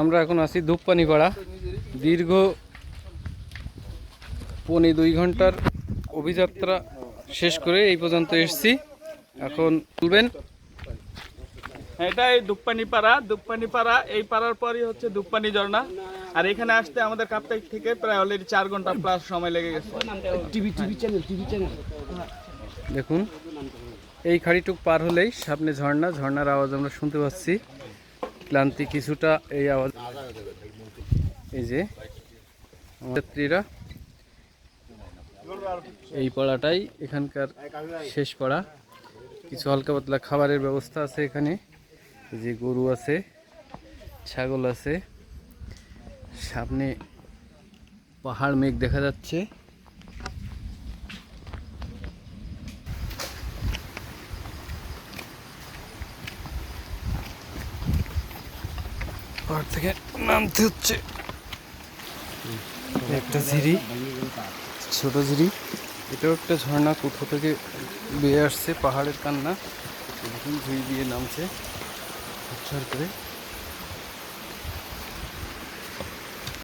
আমরা এখন আছি ধূপপানি পাড়া দীর্ঘ পৌনে দুই ঘণ্টার অভিযাত্রা শেষ করে এই পর্যন্ত এসেছি। এখন তুলবেন। এটাই দুপ্পানি পাড়া দুপ্পানি পাড়া এই পাড়ার পরই হচ্ছে দুপ্পানি ঝর্ণা। আর এখানে আসতে আমাদের কাপ্তাই থেকে প্রায় অলরেডি চার ঘণ্টা প্লাস সময় লেগে গেছে। দেখুন এই খাড়িটুক পার হলেই সামনে ঝর্ণা। ঝর্ণার আওয়াজ আমরা শুনতে পাচ্ছি। ক্লান্তি কিছুটা এই আওয়াজ এই যে যাত্রীরা এই পাড়াটাই এখানকার শেষ পাড়া। কিছু হালকা পাতলা খাবারের ব্যবস্থা আছে এখানে। যে গরু আছে, ছাগল আছে। সামনে পাহাড় মেঘ দেখা যাচ্ছে। পাহাড় থেকে নামতে হচ্ছে। একটা ঝিরি, ছোট ঝিরি। এটাও একটা ঝর্ণা কোথা থেকে বেয়ে আসছে পাহাড়ের কান্না। এরকম ঝুড়ি দিয়ে নামছে। করে